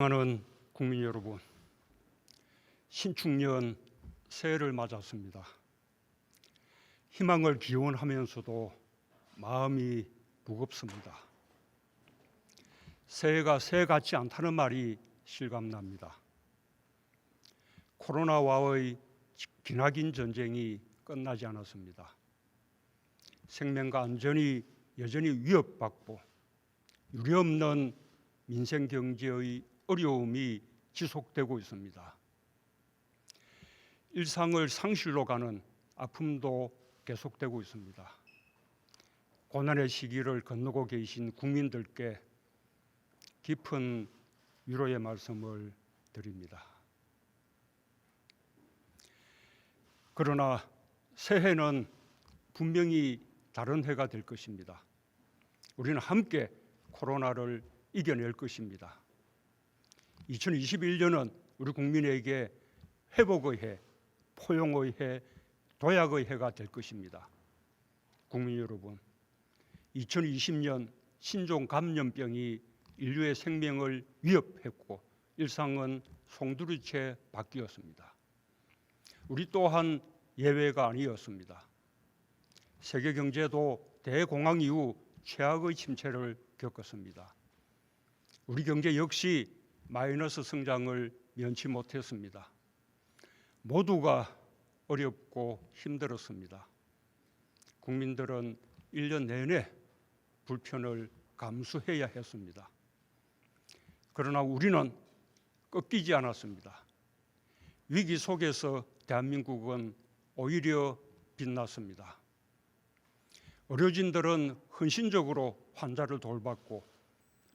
사랑하는 국민 여러분, 신축년 새해를 맞았습니다. 희망을 기원하면서도 마음이 무겁습니다. 새해가 새해 같지 않다는 말이 실감납니다. 코로나와의 기나긴 전쟁이 끝나지 않았습니다. 생명과 안전이 여전히 위협받고 유례없는 민생 경제의 어려움이 지속되고 있습니다. 일상을 상실로 가는 아픔도 계속되고 있습니다. 고난의 시기를 건너고 계신 국민들께 깊은 위로의 말씀을 드립니다. 그러나 새해는 분명히 다른 해가 될 것입니다. 우리는 함께 코로나를 이겨낼 것입니다. 2021년은 우리 국민에게 회복의 해, 포용의 해, 도약의 해가 될 것입니다. 국민 여러분, 2020년 신종 감염병이 인류의 생명을 위협했고 일상은 송두리째 바뀌었습니다. 우리 또한 예외가 아니었습니다. 세계 경제도 대공황 이후 최악의 침체를 겪었습니다. 우리 경제 역시 마이너스 성장을 면치 못했습니다. 모두가 어렵고 힘들었습니다. 국민들은 1년 내내 불편을 감수해야 했습니다. 그러나 우리는 꺾이지 않았습니다. 위기 속에서 대한민국은 오히려 빛났습니다. 의료진들은 헌신적으로 환자를 돌봤고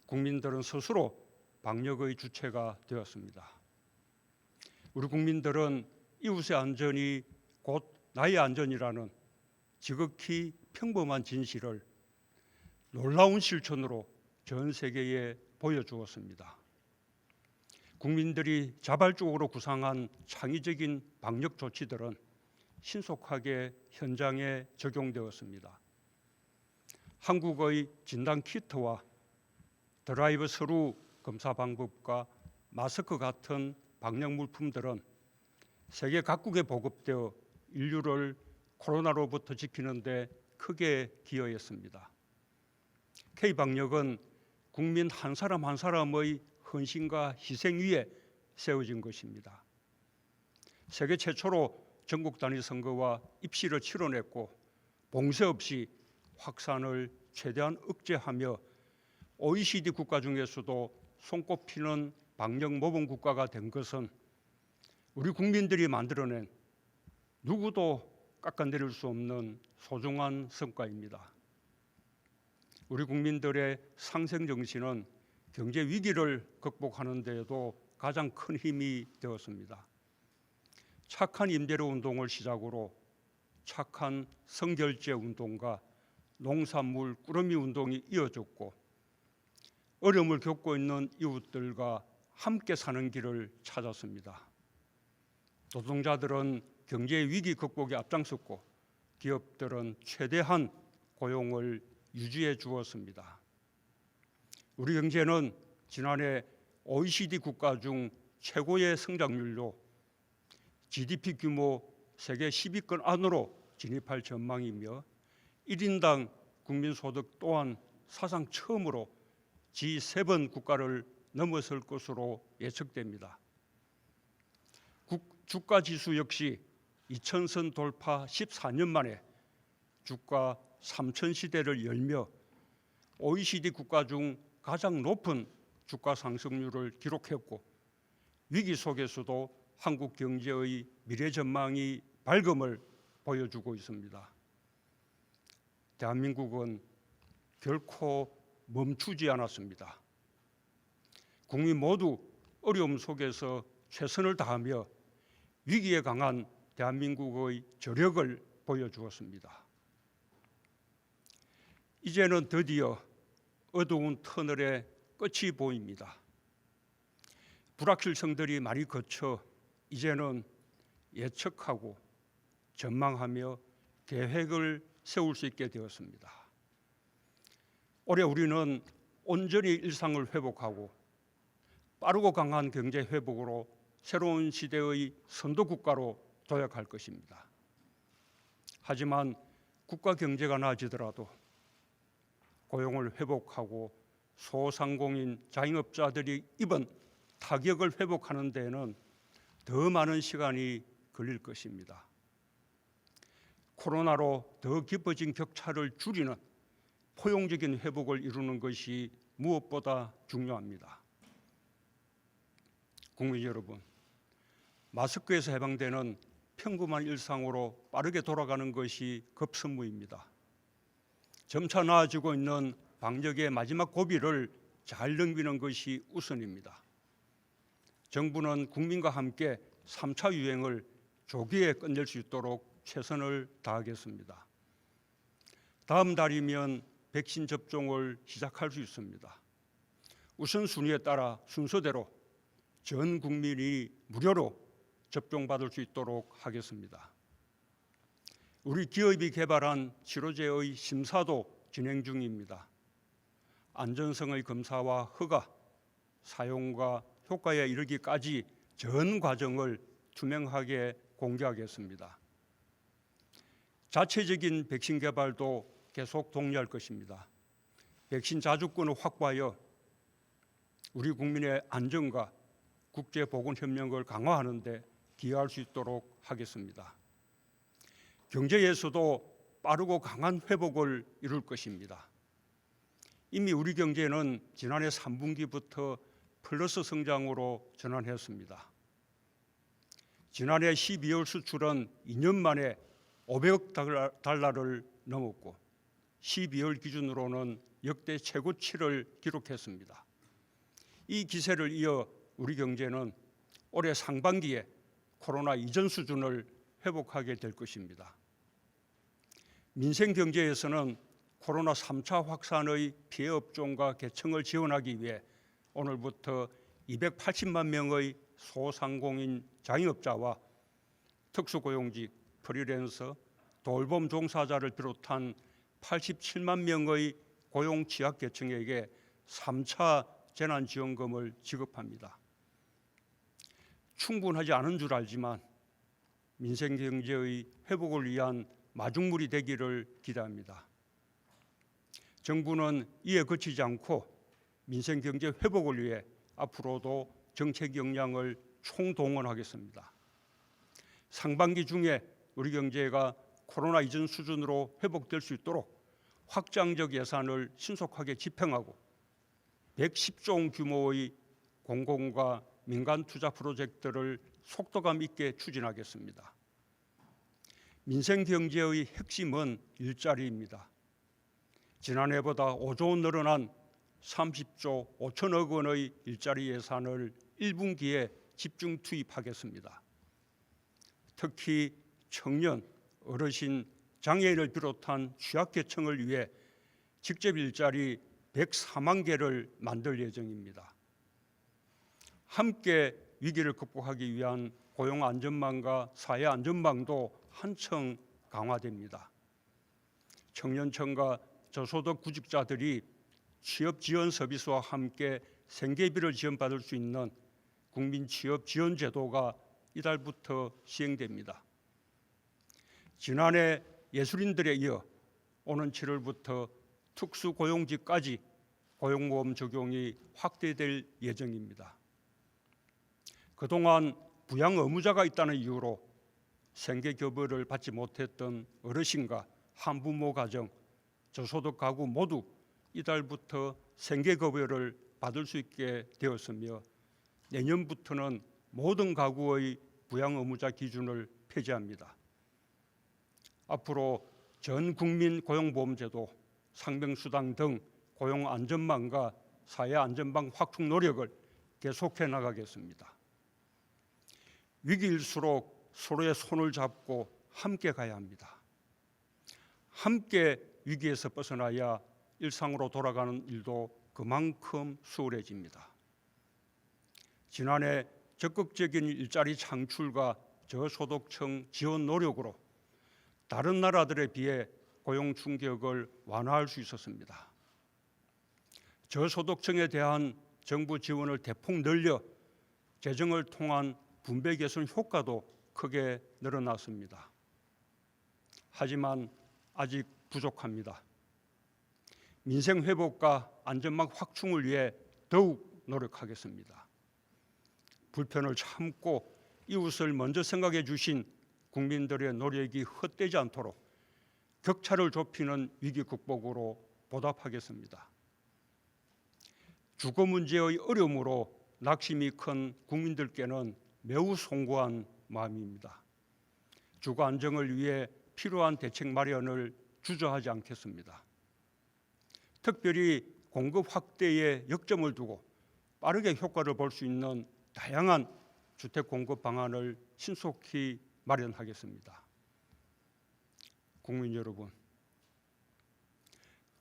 국민들은 스스로 방역의 주체가 되었습니다. 우리 국민들은 이웃의 안전이 곧 나의 안전이라는 지극히 평범한 진실을 놀라운 실천으로 전 세계에 보여주었습니다. 국민들이 자발적으로 구상한 창의적인 방역 조치들은 신속하게 현장에 적용되었습니다. 한국의 진단 키트와 드라이브 스루 검사 방법과 마스크 같은 방역 물품들은 세계 각국에 보급되어 인류를 코로나로부터 지키는데 크게 기여했습니다. K 방역은 국민 한 사람 한 사람의 헌신과 희생 위에 세워진 것입니다. 세계 최초로 전국 단위 선거와 입시를 치러냈고 봉쇄 없이 확산을 최대한 억제하며 OECD 국가 중에서도 손꼽히는 방역 모범 국가가 된 것은 우리 국민들이 만들어낸 누구도 깎아내릴 수 없는 소중한 성과입니다. 우리 국민들의 상생 정신은 경제 위기를 극복하는 데에도 가장 큰 힘이 되었습니다. 착한 임대료 운동을 시작으로 착한 성결제 운동과 농산물 꾸러미 운동이 이어졌고 어려움을 겪고 있는 이웃들과 함께 사는 길을 찾았습니다. 노동자들은 경제 위기 극복에 앞장섰고 기업들은 최대한 고용을 유지해 주었습니다. 우리 경제는 지난해 OECD 국가 중 최고의 성장률로 GDP 규모 세계 10위권 안으로 진입할 전망이며 1인당 국민소득 또한 사상 처음으로 G7 국가를 넘어설 것으로 예측됩니다. 국, 주가 지수 역시 2000선 돌파 14년 만에 주가 3천 시대를 열며 OECD 국가 중 가장 높은 주가 상승률을 기록했고 위기 속에서도 한국 경제의 미래 전망이 밝음을 보여주고 있습니다. 대한민국은 결코 멈추지 않았습니다. 국민 모두 어려움 속에서 최선을 다하며 위기에 강한 대한민국의 저력을 보여주었습니다. 이제는 드디어 어두운 터널의 끝이 보입니다. 불확실성들이 많이 거쳐 이제는 예측하고 전망하며 계획을 세울 수 있게 되었습니다. 올해 우리는 온전히 일상을 회복하고 빠르고 강한 경제 회복으로 새로운 시대의 선도 국가로 도약할 것입니다. 하지만 국가 경제가 나아지더라도 고용을 회복하고 소상공인 자영업자들이 입은 타격을 회복하는 데에는 더 많은 시간이 걸릴 것입니다. 코로나로 더 깊어진 격차를 줄이는 포용적인 회복을 이루는 것이 무엇보다 중요합니다. 국민 여러분, 마스크에서 해방되는 평범한 일상으로 빠르게 돌아가는 것이 급선무입니다. 점차 나아지고 있는 방역의 마지막 고비를 잘 넘기는 것이 우선입니다. 정부는 국민과 함께 3차 유행을 조기에 끝낼 수 있도록 최선을 다하겠습니다. 다음 달이면 백신 접종을 시작할 수 있습니다. 우선순위에 따라 순서대로 전 국민이 무료로 접종받을 수 있도록 하겠습니다. 우리 기업이 개발한 치료제의 심사도 진행 중입니다. 안전성의 검사와 허가, 사용과 효과에 이르기까지 전 과정을 투명하게 공개하겠습니다. 자체적인 백신 개발도 계속 독려할 것입니다. 백신 자주권을 확보하여 우리 국민의 안전과 국제 보건 협력을 강화하는 데 기여할 수 있도록 하겠습니다. 경제에서도 빠르고 강한 회복을 이룰 것입니다. 이미 우리 경제는 지난해 3분기부터 플러스 성장으로 전환했습니다. 지난해 12월 수출은 2년 만에 500억 달러를 넘었고 12월 기준으로는 역대 최고치를 기록했습니다. 이 기세를 이어 우리 경제는 올해 상반기에 코로나 이전 수준을 회복하게 될 것입니다. 민생 경제에서는 코로나 3차 확산의 피해 업종과 계층을 지원하기 위해 오늘부터 280만 명의 소상공인 자영업자와 특수고용직, 프리랜서, 돌봄 종사자를 비롯한 87만 명의 고용 취약 계층에게 3차 재난지원금을 지급합니다. 충분하지 않은 줄 알지만 민생 경제의 회복을 위한 마중물이 되기를 기대합니다. 정부는 이에 그치지 않고 민생 경제 회복을 위해 앞으로도 정책 역량을 총동원하겠습니다. 상반기 중에 우리 경제가 코로나 이전 수준으로 회복될 수 있도록 확장적 예산을 신속하게 집행하고 110조 원 규모의 공공과 민간 투자 프로젝트를 속도감 있게 추진하겠습니다. 민생 경제의 핵심은 일자리입니다. 지난해보다 5조 원 늘어난 30조 5천억 원의 일자리 예산을 1분기에 집중 투입하겠습니다. 특히 청년, 어르신, 장애인을 비롯한 취약계층을 위해 직접 일자리 104만 개를 만들 예정입니다. 함께 위기를 극복하기 위한 고용 안전망과 사회 안전망도 한층 강화됩니다. 청년층과 저소득 구직자들이 취업 지원 서비스와 함께 생계비를 지원받을 수 있는 국민 취업 지원 제도가 이달부터 시행됩니다. 지난해 예술인들에 이어 오는 7월부터 특수고용직까지 고용보험 적용이 확대될 예정입니다. 그동안 부양 의무자가 있다는 이유로 생계급여를 받지 못했던 어르신과 한부모 가정, 저소득 가구 모두 이달부터 생계급여를 받을 수 있게 되었으며 내년부터는 모든 가구의 부양 의무자 기준을 폐지합니다. 앞으로 전 국민 고용보험제도, 상병수당 등 고용 안전망과 사회 안전망 확충 노력을 계속해 나가겠습니다. 위기일수록 서로의 손을 잡고 함께 가야 합니다. 함께 위기에서 벗어나야 일상으로 돌아가는 일도 그만큼 수월해집니다. 지난해 적극적인 일자리 창출과 저소득층 지원 노력으로 다른 나라들에 비해 고용 충격을 완화할 수 있었습니다. 저소득층에 대한 정부 지원을 대폭 늘려 재정을 통한 분배 개선 효과도 크게 늘어났습니다. 하지만 아직 부족합니다. 민생 회복과 안전망 확충을 위해 더욱 노력하겠습니다. 불편을 참고 이웃을 먼저 생각해 주신 국민들의 노력이 헛되지 않도록 격차를 좁히는 위기 극복으로 보답하겠습니다. 주거 문제의 어려움으로 낙심이 큰 국민들께는 매우 송구한 마음입니다. 주거 안정을 위해 필요한 대책 마련을 주저하지 않겠습니다. 특별히 공급 확대에 역점을 두고 빠르게 효과를 볼 수 있는 다양한 주택 공급 방안을 신속히 마련하겠습니다. 국민 여러분,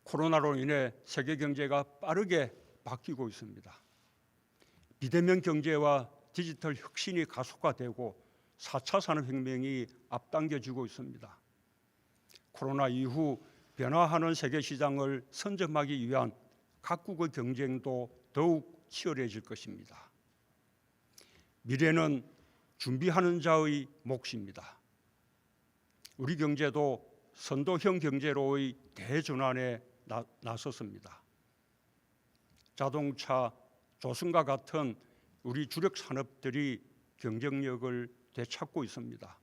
코로나로 인해 세계 경제가 빠르게 바뀌고 있습니다. 비대면 경제와 디지털 혁신이 가속화되고 4차 산업혁명이 앞당겨지고 있습니다. 코로나 이후 변화하는 세계 시장을 선점하기 위한 각국의 경쟁도 더욱 치열해질 것입니다. 미래는 준비하는 자의 몫입니다. 우리 경제도 선도형 경제로의 대전환에 나, 나섰습니다. 자동차, 조선과 같은 우리 주력 산업들이 경쟁력을 되찾고 있습니다.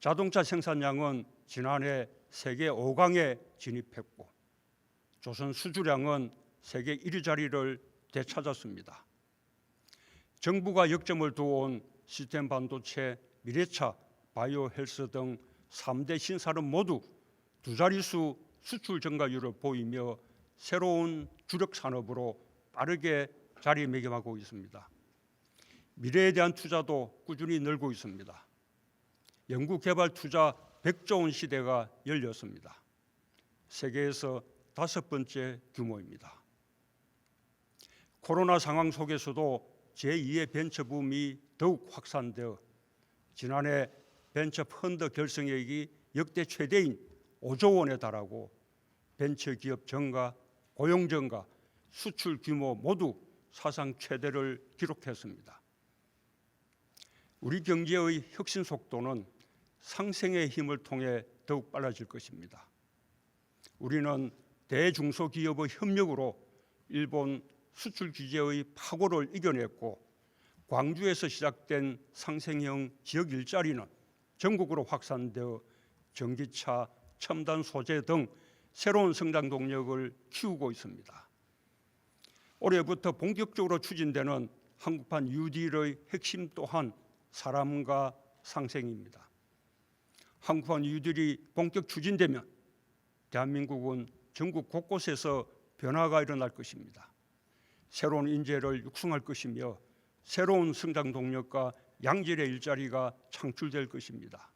자동차 생산량은 지난해 세계 5강에 진입했고 조선 수주량은 세계 1위 자리를 되찾았습니다. 정부가 역점을 두어 온 시스템 반도체, 미래차, 바이오 헬스 등 3대 신산업 모두 두 자릿수 수출 증가율을 보이며 새로운 주력 산업으로 빠르게 자리매김하고 있습니다. 미래에 대한 투자도 꾸준히 늘고 있습니다. 연구 개발 투자 100조 원 시대가 열렸습니다. 세계에서 다섯 번째 규모입니다. 코로나 상황 속에서도 제2의 벤처 붐이 더욱 확산되어 지난해 벤처 펀드 결성액이 역대 최대인 5조 원에 달하고 벤처 기업 증가, 고용 증가, 수출 규모 모두 사상 최대를 기록했습니다. 우리 경제의 혁신 속도는 상생의 힘을 통해 더욱 빨라질 것입니다. 우리는 대중소기업의 협력으로 일본 수출 규제의 파고를 이겨냈고 광주에서 시작된 상생형 지역 일자리는 전국으로 확산되어 전기차, 첨단 소재 등 새로운 성장 동력을 키우고 있습니다. 올해부터 본격적으로 추진되는 한국판 뉴딜의 핵심 또한 사람과 상생입니다. 한국판 뉴딜이 본격 추진되면 대한민국은 전국 곳곳에서 변화가 일어날 것입니다. 새로운 인재를 육성할 것이며 새로운 성장 동력과 양질의 일자리가 창출될 것입니다.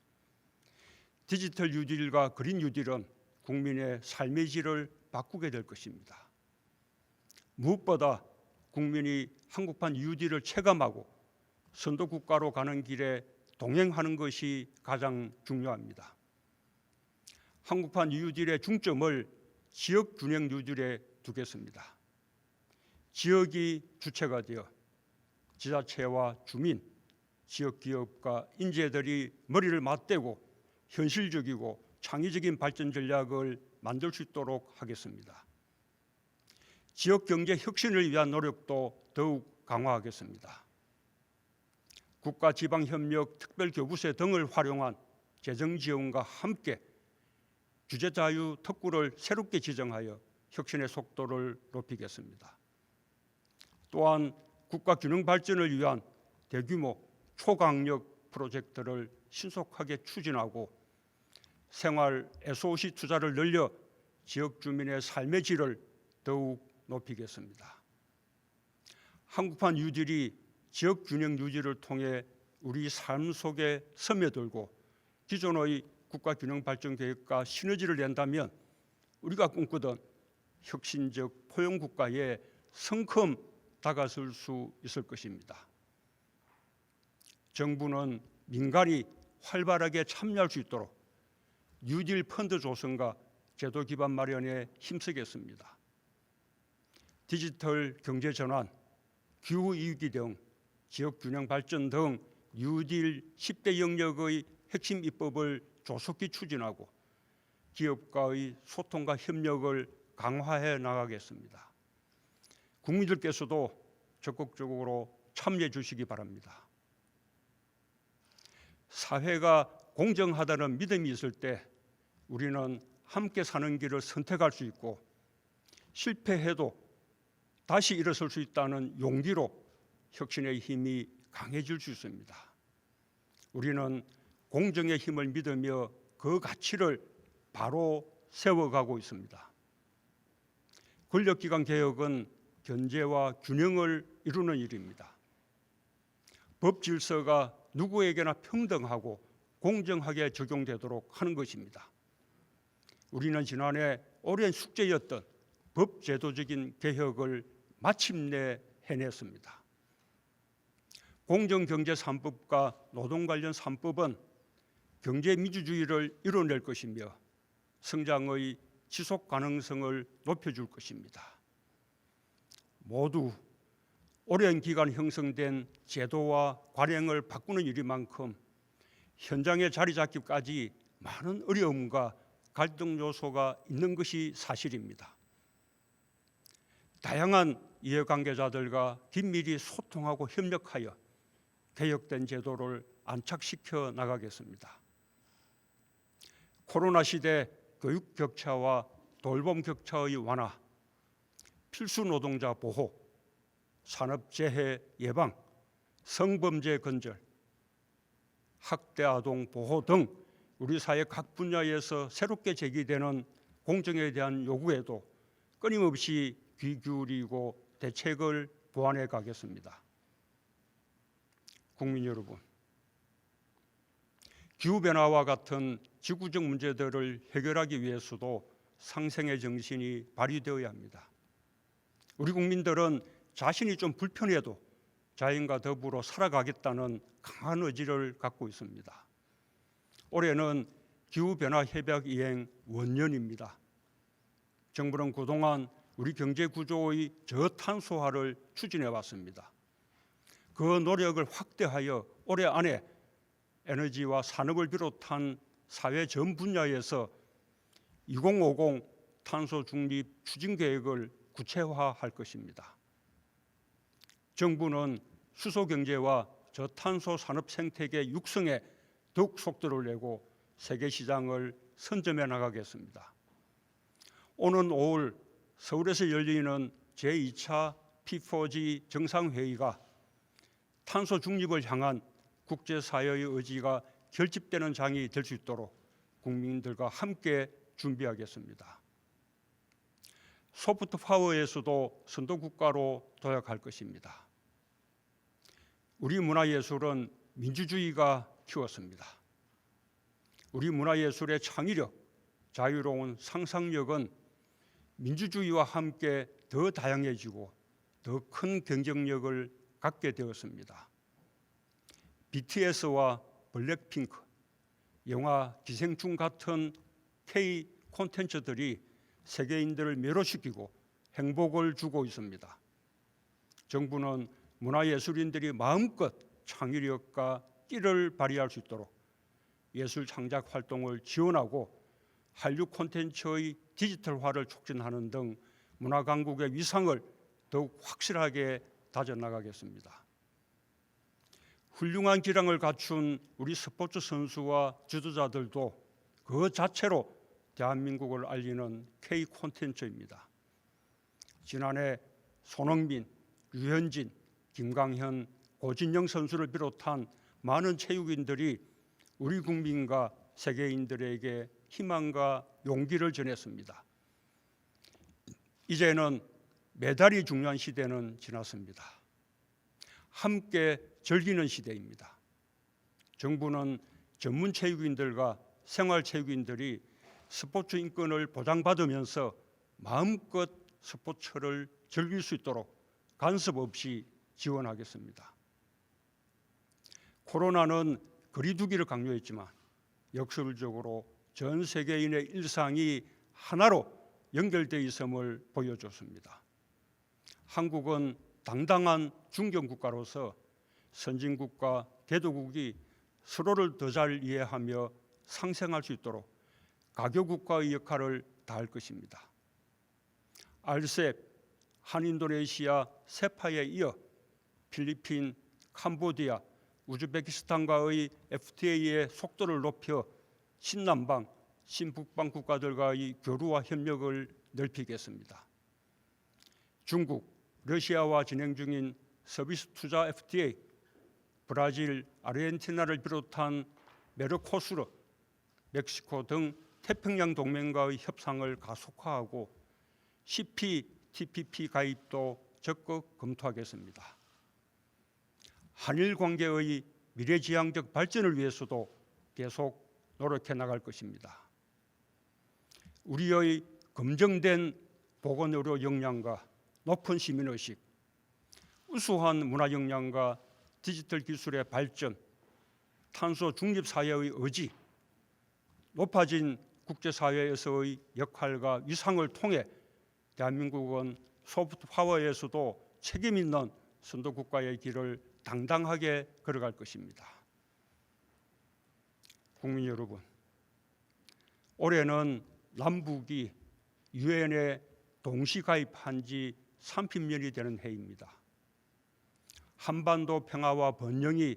디지털 뉴딜과 그린 뉴딜은 국민의 삶의 질을 바꾸게 될 것입니다. 무엇보다 국민이 한국판 뉴딜을 체감하고 선도 국가로 가는 길에 동행하는 것이 가장 중요합니다. 한국판 뉴딜의 중점을 지역 균형 뉴딜에 두겠습니다. 지역이 주체가 되어 지자체와 주민, 지역 기업과 인재들이 머리를 맞대고 현실적이고 창의적인 발전 전략을 만들 수 있도록 하겠습니다. 지역 경제 혁신을 위한 노력도 더욱 강화하겠습니다. 국가 지방 협력 특별 교부세 등을 활용한 재정 지원과 함께 주재 자유 특구를 새롭게 지정하여 혁신의 속도를 높이겠습니다. 또한 국가 균형 발전을 위한 대규모 초강력 프로젝트를 신속하게 추진하고 생활 SOC 투자를 늘려 지역 주민의 삶의 질을 더욱 높이겠습니다. 한국판 뉴딜이 지역 균형 유지를 통해 우리 삶 속에 스며들고 기존의 국가 균형 발전 계획과 시너지를 낸다면 우리가 꿈꾸던 혁신적 포용 국가에 성큼 다가설 수 있을 것입니다. 정부는 민간이 활발하게 참여할 수 있도록 뉴딜 펀드 조성과 제도 기반 마련에 힘쓰겠습니다. 디지털 경제 전환, 기후 위기 등 지역 균형 발전 등 뉴딜 10대 영역의 핵심 입법을 조속히 추진하고 기업과의 소통과 협력을 강화해 나가겠습니다. 국민들께서도 적극적으로 참여해 주시기 바랍니다. 사회가 공정하다는 믿음이 있을 때 우리는 함께 사는 길을 선택할 수 있고 실패해도 다시 일어설 수 있다는 용기로 혁신의 힘이 강해질 수 있습니다. 우리는 공정의 힘을 믿으며 그 가치를 바로 세워가고 있습니다. 권력기관 개혁은 견제와 균형을 이루는 일입니다. 법 질서가 누구에게나 평등하고 공정하게 적용되도록 하는 것입니다. 우리는 지난해 오랜 숙제였던 법 제도적인 개혁을 마침내 해냈습니다. 공정경제 3법과 노동 관련 3법은 경제 민주주의를 이뤄낼 것이며 성장의 지속 가능성을 높여줄 것입니다. 모두 오랜 기간 형성된 제도와 관행을 바꾸는 일이만큼 현장에 자리 잡기까지 많은 어려움과 갈등 요소가 있는 것이 사실입니다. 다양한 이해관계자들과 긴밀히 소통하고 협력하여 개혁된 제도를 안착시켜 나가겠습니다. 코로나 시대 교육 격차와 돌봄 격차의 완화, 필수 노동자 보호, 산업 재해 예방, 성범죄 근절, 학대 아동 보호 등 우리 사회 각 분야에서 새롭게 제기되는 공정에 대한 요구에도 끊임없이 귀 기울이고 대책을 보완해 가겠습니다. 국민 여러분, 기후 변화와 같은 지구적 문제들을 해결하기 위해서도 상생의 정신이 발휘되어야 합니다. 우리 국민들은 자신이 좀 불편해도 자연과 더불어 살아가겠다는 강한 의지를 갖고 있습니다. 올해는 기후 변화 협약 이행 원년입니다. 정부는 그동안 우리 경제 구조의 저탄소화를 추진해 왔습니다. 그 노력을 확대하여 올해 안에 에너지와 산업을 비롯한 사회 전 분야에서 2050 탄소 중립 추진 계획을 구체화할 것입니다. 정부는 수소 경제와 저탄소 산업 생태계 육성에 더욱 속도를 내고 세계 시장을 선점해 나가겠습니다. 오는 5월 서울에서 열리는 제2차 P4G 정상회의가 탄소 중립을 향한 국제사회의 의지가 결집되는 장이 될 수 있도록 국민들과 함께 준비하겠습니다. 소프트 파워에서도 선도 국가로 도약할 것입니다. 우리 문화예술은 민주주의가 키웠습니다. 우리 문화예술의 창의력, 자유로운 상상력은 민주주의와 함께 더 다양해지고 더 큰 경쟁력을 갖게 되었습니다. BTS와 블랙핑크, 영화 기생충 같은 K 콘텐츠들이 세계인들을 매료시키고 행복을 주고 있습니다. 정부는 문화예술인들이 마음껏 창의력과 끼를 발휘할 수 있도록 예술 창작 활동을 지원하고 한류 콘텐츠의 디지털화를 촉진하는 등 문화 강국의 위상을 더욱 확실하게 다져 나가겠습니다. 훌륭한 기량을 갖춘 우리 스포츠 선수와 지도자들도 그 자체로 대한민국을 알리는 K 콘텐츠입니다. 지난해 손흥민, 류현진, 김강현, 고진영 선수를 비롯한 많은 체육인들이 우리 국민과 세계인들에게 희망과 용기를 전했습니다. 이제는 메달이 중요한 시대는 지났습니다. 함께 즐기는 시대입니다. 정부는 전문 체육인들과 생활 체육인들이 스포츠 인권을 보장받으면서 마음껏 스포츠를 즐길 수 있도록 간섭 없이 지원하겠습니다. 코로나는 거리두기를 강요했지만 역설적으로 전 세계인의 일상이 하나로 연결되어 있음을 보여줬습니다. 한국은 당당한 중견 국가로서 선진국과 개도국이 서로를 더 잘 이해하며 상생할 수 있도록 가교 국가의 역할을 다할 것입니다. 알셉, 한인도네시아, 세파에 이어 필리핀, 캄보디아, 우즈베키스탄과의 FTA의 속도를 높여 신남방, 신북방 국가들과의 교류와 협력을 넓히겠습니다. 중국, 러시아와 진행 중인 서비스 투자 FTA, 브라질, 아르헨티나를 비롯한 메르코수르, 멕시코 등 태평양 동맹과의 협상을 가속화하고 CPTPP 가입도 적극 검토하겠습니다. 한일 관계의 미래지향적 발전을 위해서도 계속 노력해 나갈 것입니다. 우리의 검증된 보건의료 역량과 높은 시민의식, 우수한 문화 역량과 디지털 기술의 발전, 탄소 중립 사회의 의지, 높아진 국제사회에서의 역할과 위상을 통해 대한민국은 소프트 파워에서도 책임 있는 선도 국가의 길을 당당하게 걸어갈 것입니다. 국민 여러분, 올해는 남북이 유엔에 동시 가입한 지 30년이 되는 해입니다. 한반도 평화와 번영이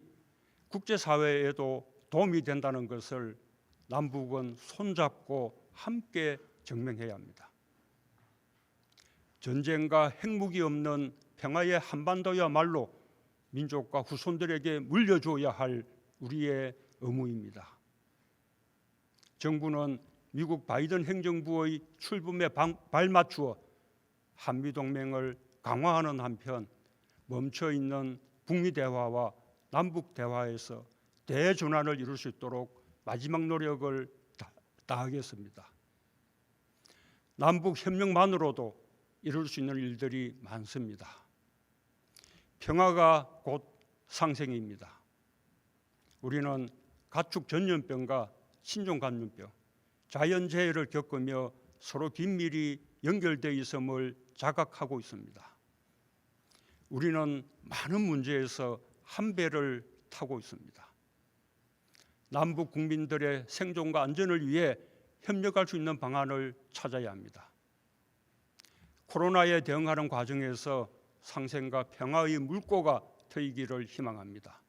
국제사회에도 도움이 된다는 것을 남북은 손잡고 함께 증명해야 합니다. 전쟁과 핵무기 없는 평화의 한반도야말로 민족과 후손들에게 물려줘야 할 우리의 의무입니다. 정부는 미국 바이든 행정부의 출범에 발맞추어 한미 동맹을 강화하는 한편 멈춰 있는 북미 대화와 남북 대화에서 대전환을 이룰 수 있도록 마지막 노력을 다하겠습니다. 남북 협력만으로도 이룰 수 있는 일들이 많습니다. 평화가 곧 상생입니다. 우리는 가축 전염병과 신종 감염병, 자연재해를 겪으며 서로 긴밀히 연결되어 있음을 자각하고 있습니다. 우리는 많은 문제에서 한 배를 타고 있습니다. 남북 국민들의 생존과 안전을 위해 협력할 수 있는 방안을 찾아야 합니다. 코로나에 대응하는 과정에서 상생과 평화의 물꼬가 트이기를 희망합니다.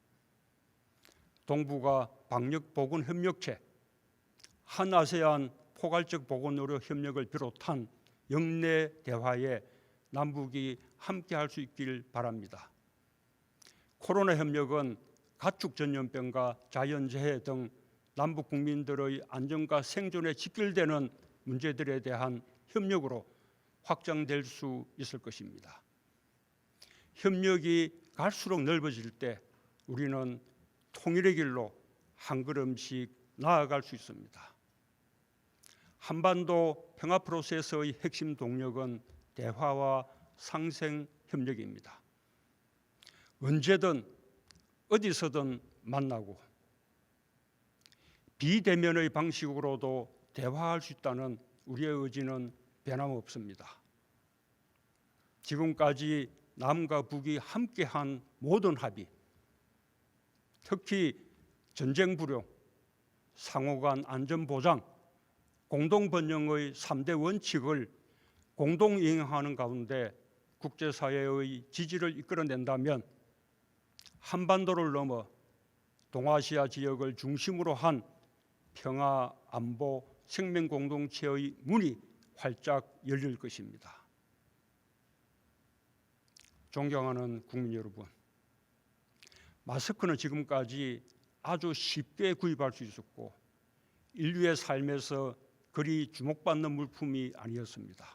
동북아 방역 보건 협력체, 한 아세안 포괄적 보건 의료 협력을 비롯한 영내 대화에 남북이 함께 할 수 있길 바랍니다. 코로나 협력은 가축 전염병과 자연재해 등 남북 국민들의 안전과 생존에 직결되는 문제들에 대한 협력으로 확장될 수 있을 것입니다. 협력이 갈수록 넓어질 때 우리는 통일의 길로 한 걸음씩 나아갈 수 있습니다. 한반도 평화 프로세스의 핵심 동력은 대화와 상생 협력입니다. 언제든 어디서든 만나고 비대면의 방식으로도 대화할 수 있다는 우리의 의지는 변함없습니다. 지금까지 남과 북이 함께한 모든 합의, 특히 전쟁 불용, 상호간 안전 보장, 공동 번영의 3대 원칙을 공동 이행하는 가운데 국제사회의 지지를 이끌어낸다면 한반도를 넘어 동아시아 지역을 중심으로 한 평화, 안보, 생명 공동체의 문이 활짝 열릴 것입니다. 존경하는 국민 여러분, 마스크는 지금까지 아주 쉽게 구입할 수 있었고 인류의 삶에서 그리 주목받는 물품이 아니었습니다.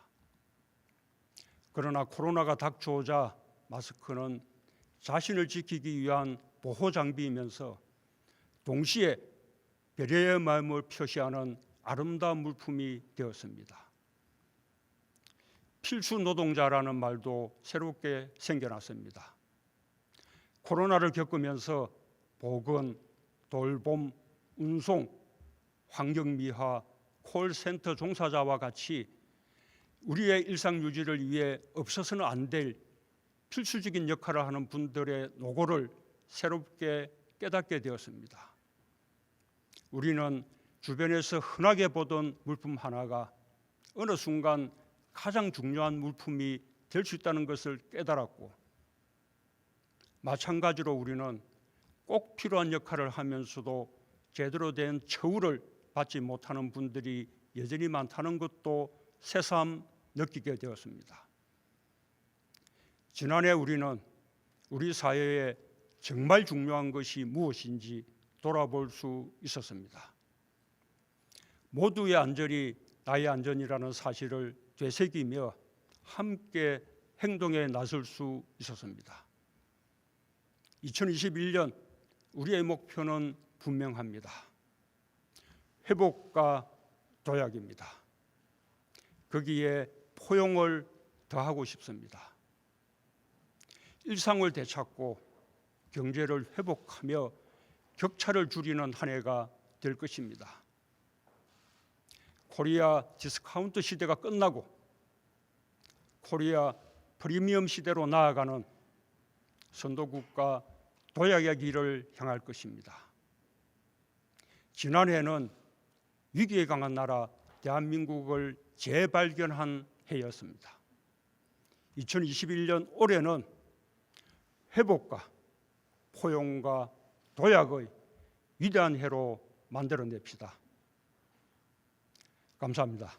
그러나 코로나가 닥쳐오자 마스크는 자신을 지키기 위한 보호 장비이면서 동시에 배려의 마음을 표시하는 아름다운 물품이 되었습니다. 필수 노동자라는 말도 새롭게 생겨났습니다. 코로나를 겪으면서 보건, 돌봄, 운송, 환경미화, 콜센터 종사자와 같이 우리의 일상 유지를 위해 없어서는 안 될 필수적인 역할을 하는 분들의 노고를 새롭게 깨닫게 되었습니다. 우리는 주변에서 흔하게 보던 물품 하나가 어느 순간 가장 중요한 물품이 될 수 있다는 것을 깨달았고 마찬가지로 우리는 꼭 필요한 역할을 하면서도 제대로 된 처우를 받지 못하는 분들이 여전히 많다는 것도 새삼 느끼게 되었습니다. 지난해 우리는 우리 사회에 정말 중요한 것이 무엇인지 돌아볼 수 있었습니다. 모두의 안전이 나의 안전이라는 사실을 되새기며 함께 행동에 나설 수 있었습니다. 2021년 우리의 목표는 분명합니다. 회복과 도약입니다. 거기에 포용을 더하고 싶습니다. 일상을 되찾고 경제를 회복하며 격차를 줄이는 한 해가 될 것입니다. 코리아 디스카운트 시대가 끝나고 코리아 프리미엄 시대로 나아가는 선도국가 도약의 길을 향할 것입니다. 지난해는 위기에 강한 나라 대한민국을 재발견한 해였습니다. 2021년 올해는 회복과 포용과 도약의 위대한 해로 만들어냅시다. 감사합니다.